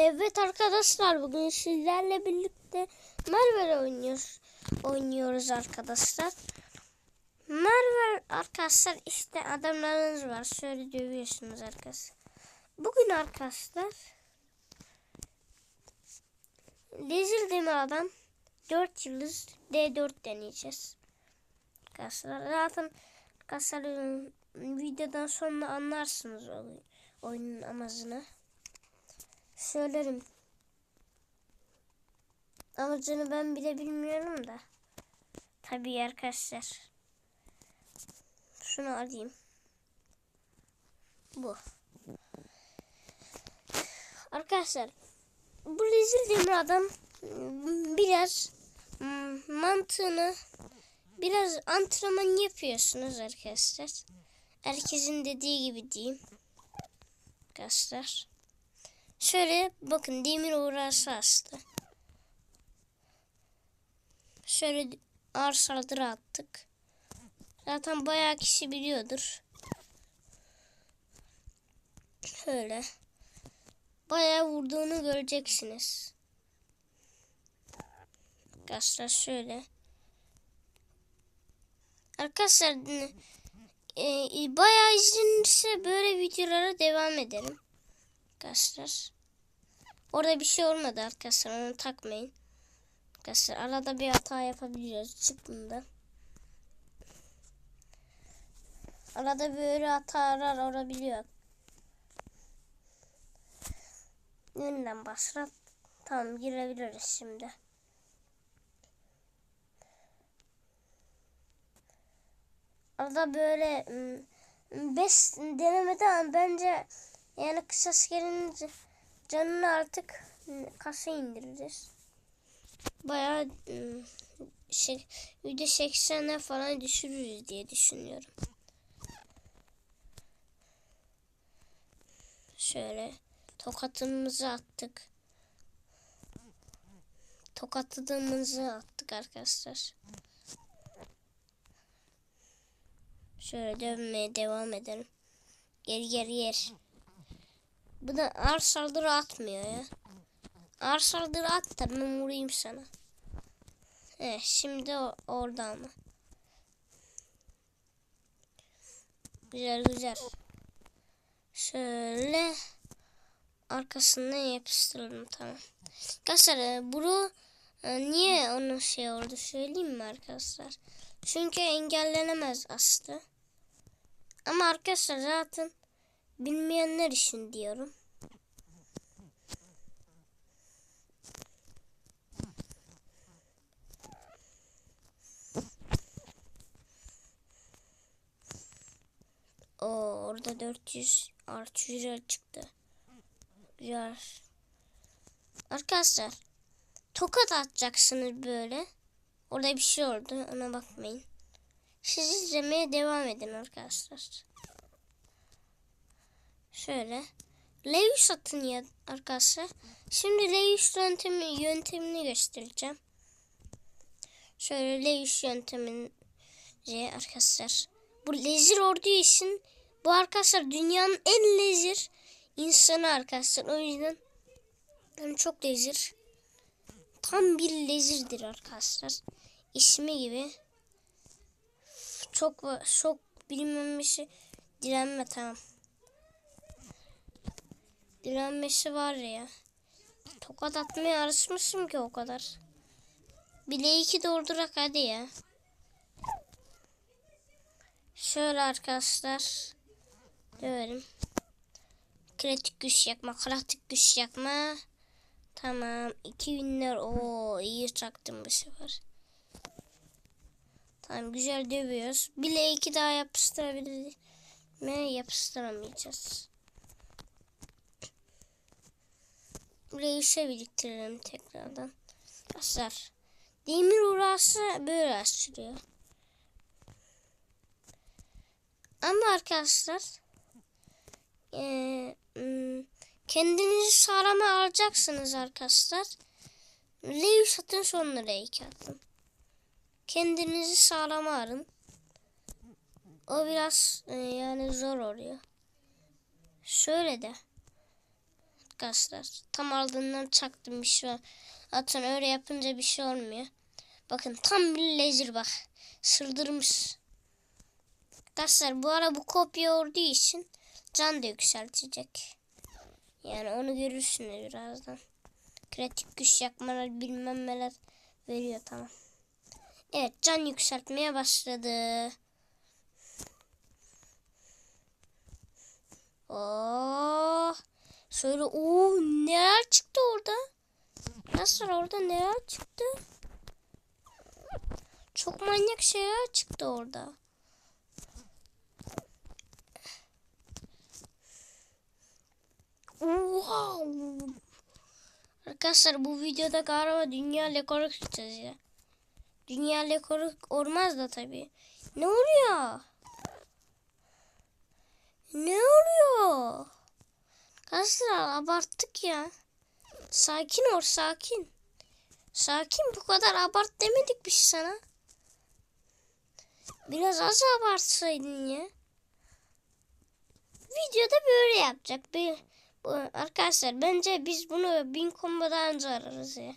Evet arkadaşlar bugün sizlerle birlikte Marvel oynuyoruz. Oynuyoruz arkadaşlar. Marvel arkadaşlar işte adamlarınız var. Şöyle dövüyorsunuz arkadaşlar. Bugün arkadaşlar Laser Demir Adam 4 yıldız D4 deneyeceğiz. Arkadaşlar zaten arkadaşlar videodan sonra anlarsınız oyunun amacını söylerim. Amacını ben bile bilmiyorum da. Tabii arkadaşlar. Şunu alayım. Bu. Arkadaşlar bu rezil demir adam biraz ım, mantığını biraz antrenman yapıyorsunuz arkadaşlar. Herkesin dediği gibi diyeyim. Arkadaşlar. Şöyle bakın demir uğrası astı. Şöyle ağır saldırı attık. Zaten bayağı kişi biliyordur. Şöyle. Bayağı vurduğunu göreceksiniz. Arkadaşlar şöyle. Arkadaşlar e, bayağı izlenirse böyle videolara devam ederim. Arkadaşlar. Orada bir şey olmadı arkadaşlar onu takmayın. Arkadaşlar arada bir hata yapabiliyoruz çıktığında. Arada böyle hatalar olabiliyor. Yeniden başlat. Tamam girebiliriz şimdi. Arada böyle 5 denemede ama bence yani kısa gelince canını artık kasa indiririz. Bayağı ıı, şey, %80'e falan düşürürüz diye düşünüyorum. Şöyle tokatımızı attık. Tokatladığımızı attık arkadaşlar. Şöyle dönmeye devam edelim. Geri geri yer. Bu da ağır saldırı atmıyor ya. Ağır saldırı at da ben vurayım sana. Evet şimdi o, orada ama. Güzel güzel. Şöyle arkasından yapıştıralım tamam. Arkadaşlar bunu e, niye onun şey oldu söyleyeyim mi arkadaşlar? Çünkü engellenemez aslı. Ama arkadaşlar zaten bilmeyenler için diyorum. O orada 400 artı 100 çıktı. Güzel. Arkadaşlar tokat atacaksınız böyle. Orada bir şey oldu ona bakmayın. Siz izlemeye devam edin arkadaşlar. Şöyle. L100 atın ya arkadaşlar. Şimdi L100 yöntemi, yöntemini göstereceğim. Şöyle L100 yöntemini arkadaşlar. Bu lezir ordu için bu arkadaşlar dünyanın en lezir insanı arkadaşlar. O yüzden ben çok lezir. Tam bir lezirdir arkadaşlar. İsmi gibi. Çok çok bilinmemesi direnme tamam. Direnmesi var ya. Tokat atmaya alışmışım ki o kadar. Bile iki doldurak hadi ya. Şöyle arkadaşlar. Döverim. Kritik güç yakma. Kritik güç yakma. Tamam. iki binler. Oo iyi çaktım bu sefer. Tamam güzel dövüyoruz. Bile iki daha yapıştırabiliriz mi? Yapıştıramayacağız. İşe biriktirelim tekrardan. Arkadaşlar. Demir uğrası böyle açılıyor. Ama arkadaşlar e, kendinizi sağlama alacaksınız arkadaşlar. L100 atın sonra L2 atın. Kendinizi sağlama arın. O biraz e, yani zor oluyor. Şöyle de. arkadaşlar. Tam ardından çaktım bir şey. Zaten öyle yapınca bir şey olmuyor. Bakın tam bir laser bak. Sırdırmış. Arkadaşlar bu ara bu kopya olduğu için can da yükseltecek. Yani onu görürsünüz birazdan. Kritik güç yakmalar bilmem neler veriyor tamam. Evet can yükseltmeye başladı. Oh. Şöyle o neler çıktı orada? Nasıl orada neler çıktı? Çok manyak şeyler çıktı orada. Wow. Arkadaşlar bu videoda galiba dünya rekoru tutacağız ya. Dünya rekoru olmaz da tabii. Ne oluyor? Ne oluyor? Arkadaşlar abarttık ya. Sakin ol sakin. Sakin bu kadar abart demedik biz sana. Biraz az abartsaydın ya. Videoda böyle yapacak. Bir, arkadaşlar bence biz bunu bin kombodan önce ararız ya.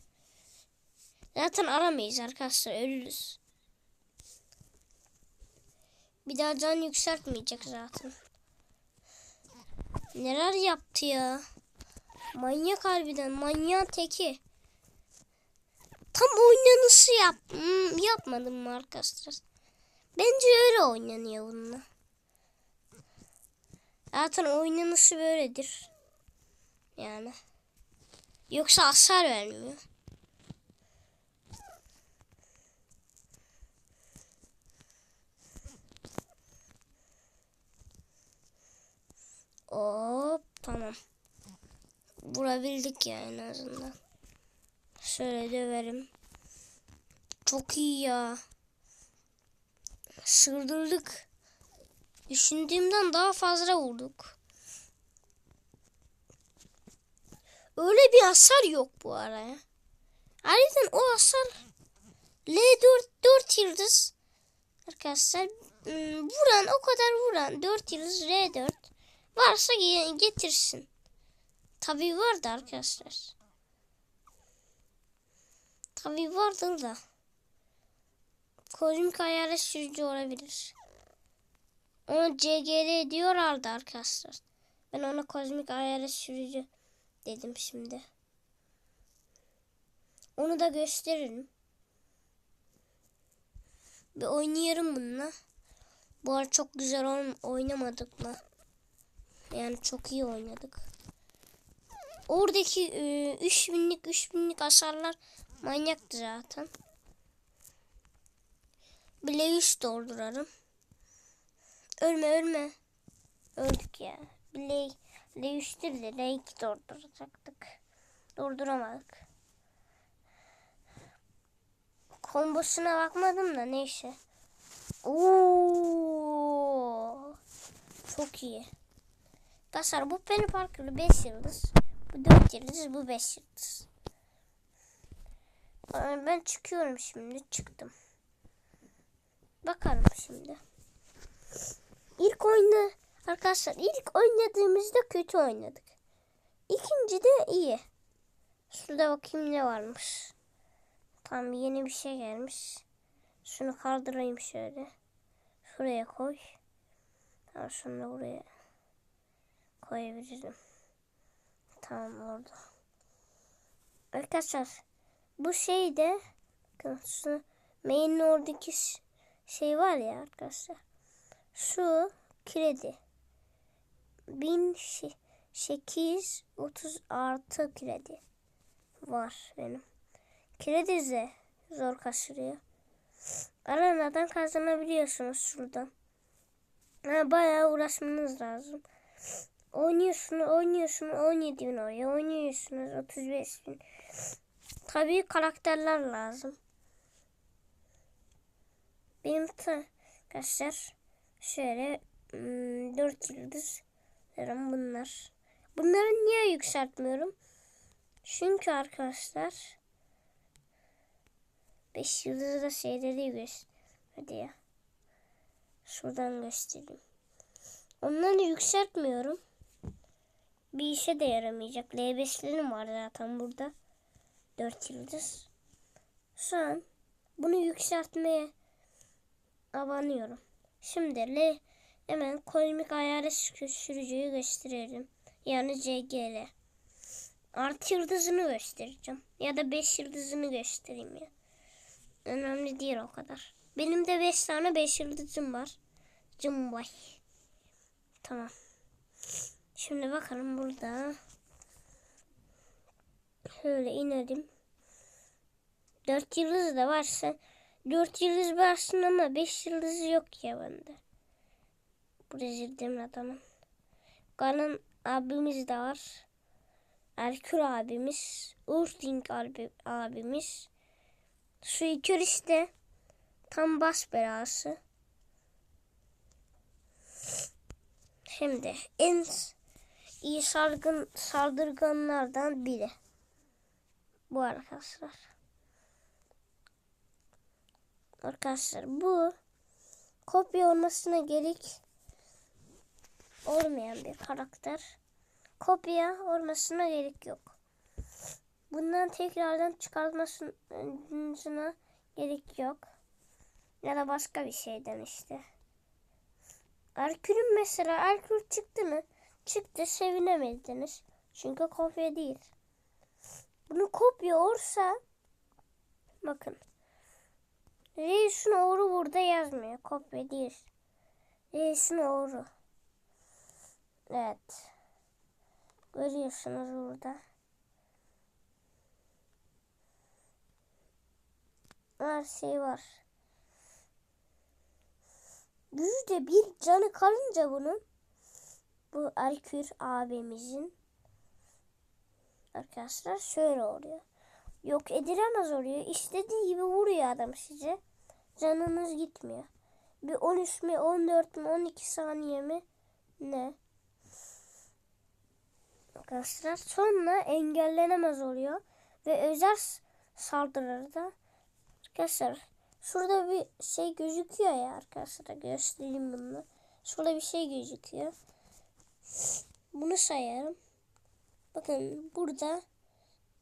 Zaten aramayız arkadaşlar ölürüz. Bir daha can yükseltmeyecek zaten. Neler yaptı ya? Manyak harbiden manyağın teki. Tam oynanışı yap hmm, yapmadım mı arkadaşlar? Bence öyle oynanıyor bununla. Zaten oynanışı böyledir. Yani. Yoksa hasar vermiyor. Hop tamam. Vurabildik ya en azından. Şöyle döverim. Çok iyi ya. Sırdırdık. Düşündüğümden daha fazla vurduk. Öyle bir hasar yok bu araya. Harbiden o hasar L4 4 yıldız arkadaşlar ım, vuran o kadar vuran 4 yıldız R4 varsa ge- getirsin. Tabii vardı arkadaşlar. Tabii vardır da. Kozmik hayalet sürücü olabilir. Ona CGD diyorlardı arkadaşlar. Ben ona kozmik hayalet sürücü dedim şimdi. Onu da gösteririm. Bir oynayarım bununla. Bu arada çok güzel oyn- oynamadık mı? Yani çok iyi oynadık. Oradaki e, 3000'lik 3000'lik hasarlar manyaktı zaten. 100 doldurarım. Ölme ölme. Öldük ya. Bile, bile 100 değil de L2 dolduracaktık. Dolduramadık. Kombosuna bakmadım da neyse. Oo! Çok iyi. Arkadaşlar bu Penny Parker'lı 5 yıldız. Bu 4 yıldız, bu 5 yıldız. Aa, Ben çıkıyorum şimdi. Çıktım. Bakalım şimdi. İlk oyunda arkadaşlar ilk oynadığımızda kötü oynadık. İkinci de iyi. Şurada bakayım ne varmış. Tam yeni bir şey gelmiş. Şunu kaldırayım şöyle. Şuraya koy. Tamam şunu da buraya koyabilirim. Tamam oldu. Arkadaşlar bu şey de bakın main'in oradaki şey var ya arkadaşlar. Şu kredi. 1830 artı kredi var benim. Kredi de zor kaçırıyor. Arenadan kazanabiliyorsunuz şuradan. Ha, bayağı uğraşmanız lazım. Oynuyorsunuz, oynuyorsunuz 17 bin oraya, oynuyorsunuz 35 bin. Tabii karakterler lazım. Benim arkadaşlar şöyle hmm, 4 yıldız derim bunlar. Bunları niye yükseltmiyorum? Çünkü arkadaşlar 5 yıldızı da şeyleri gösterdi ya. Şuradan göstereyim. Onları yükseltmiyorum. bir işe de yaramayacak. L5'lerim var zaten burada. 4 yıldız. Şu an bunu yükseltmeye abanıyorum. Şimdi L hemen kozmik hayalet sürücüyü gösterelim. Yani CGL. Artı yıldızını göstereceğim. Ya da 5 yıldızını göstereyim ya. Önemli değil o kadar. Benim de 5 tane 5 yıldızım var. Cumbay. Tamam. Şimdi bakalım burada. Şöyle inelim. 4 yıldız da varsa 4 yıldız varsın ama 5 yıldız yok ya bende. Bu rezildim adamın. Galan abimiz de var. Erkür abimiz. Urting abi, abimiz. İkilisi de tam bas belası. Şimdi en iyi sargın saldırganlardan biri. Bu arkadaşlar. Arkadaşlar bu kopya olmasına gerek olmayan bir karakter. Kopya olmasına gerek yok. Bundan tekrardan çıkartmasına gerek yok. Ya da başka bir şeyden işte. Erkür'ün mesela Erkür çıktı mı? Çıktı sevinemediniz. Çünkü kopya değil. Bunu kopya olsa bakın. Reis'in oğru burada yazmıyor. Kopya değil. Reis'in oğru. Evet. Görüyorsunuz burada. Her şey var. Yüzde bir canı kalınca bunun bu Erkür abimizin arkadaşlar şöyle oluyor. Yok edilemez oluyor. İstediği gibi vuruyor adam size. Canınız gitmiyor. Bir 13 mi 14 mi 12 saniye mi ne? Arkadaşlar sonra engellenemez oluyor. Ve özel saldırıda arkadaşlar şurada bir şey gözüküyor ya arkadaşlar göstereyim bunu. Şurada bir şey gözüküyor. Bunu sayarım. Bakın burada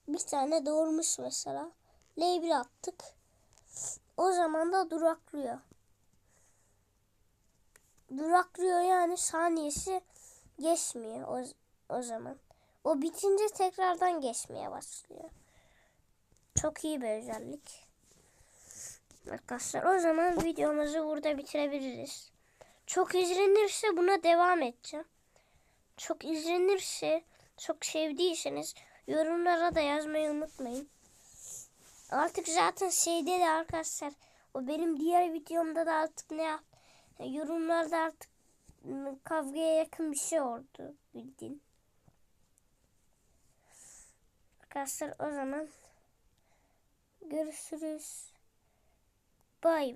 bir tane doğurmuş mesela. L1 attık. O zaman da duraklıyor. Duraklıyor yani saniyesi geçmiyor o, o zaman. O bitince tekrardan geçmeye başlıyor. Çok iyi bir özellik. Arkadaşlar o zaman videomuzu burada bitirebiliriz. Çok izlenirse buna devam edeceğim. Çok izlenirse, çok sevdiyseniz yorumlara da yazmayı unutmayın. Artık zaten şeyde de arkadaşlar o benim diğer videomda da artık ne yap yorumlarda artık kavgaya yakın bir şey oldu bildiğin. Arkadaşlar o zaman görüşürüz. Bay bay.